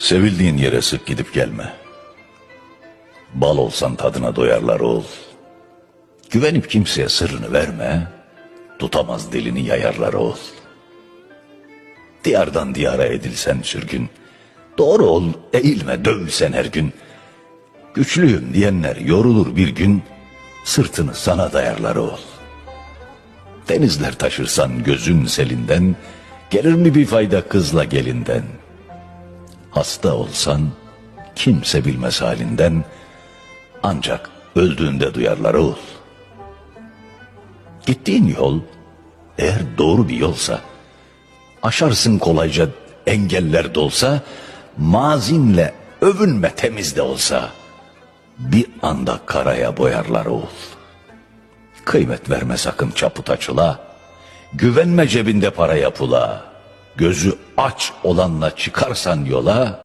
Sevildiğin yere sık gidip gelme. Bal olsan tadına doyarlar ol. Güvenip kimseye sırrını verme. Tutamaz dilini yayarlar ol. Diyardan diyara edilsen sürgün. Doğru ol, eğilme, dövülsen her gün. Güçlüyüm diyenler yorulur bir gün. Sırtını sana dayarlar ol. Denizler taşırsan gözün selinden. Gelir mi bir fayda kızla gelinden? Hasta olsan kimse bilmez halinden. Ancak öldüğünde duyarlar ol. Gittiğin yol eğer doğru bir yolsa aşarsın kolayca engeller dolsa mazinle övünme temiz de olsa bir anda karaya boyarlar ol. Kıymet verme sakın çaput açıla. Güvenme cebinde para yapula. Gözü aç olanla çıkarsan yola